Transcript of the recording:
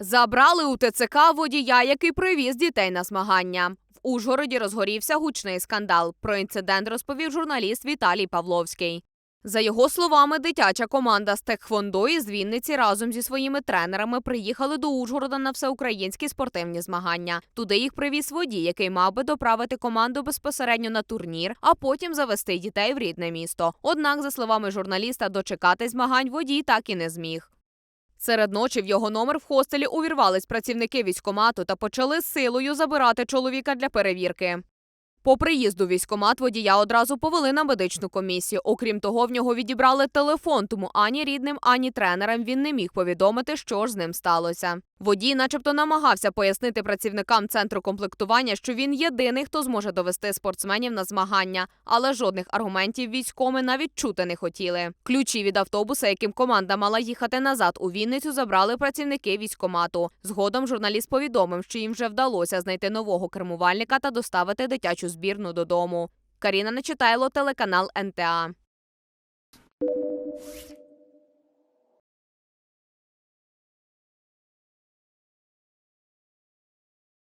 Забрали у ТЦК водія, який привіз дітей на змагання. В Ужгороді розгорівся гучний скандал. Про інцидент розповів журналіст Віталій Павловський. За його словами, дитяча команда з Текхвондо із Вінниці разом зі своїми тренерами приїхали до Ужгорода на всеукраїнські спортивні змагання. Туди їх привіз водій, який мав би доправити команду безпосередньо на турнір, а потім завести дітей в рідне місто. Однак, за словами журналіста, дочекати змагань водій так і не зміг. Серед ночі в його номер в хостелі увірвались працівники військомату та почали силою забирати чоловіка для перевірки. По приїзду в військкомат водія одразу повели на медичну комісію. Окрім того, в нього відібрали телефон, тому ані рідним, ані тренерам він не міг повідомити, що ж з ним сталося. Водій, начебто, намагався пояснити працівникам центру комплектування, що він єдиний, хто зможе довести спортсменів на змагання, але жодних аргументів військоми навіть чути не хотіли. Ключі від автобуса, яким команда мала їхати назад у Вінницю, забрали працівники військкомату. Згодом журналіст повідомив, що їм вже вдалося знайти нового кермувальника та доставити дитячу збірну додому. Каріна Нечитайло, телеканал НТА.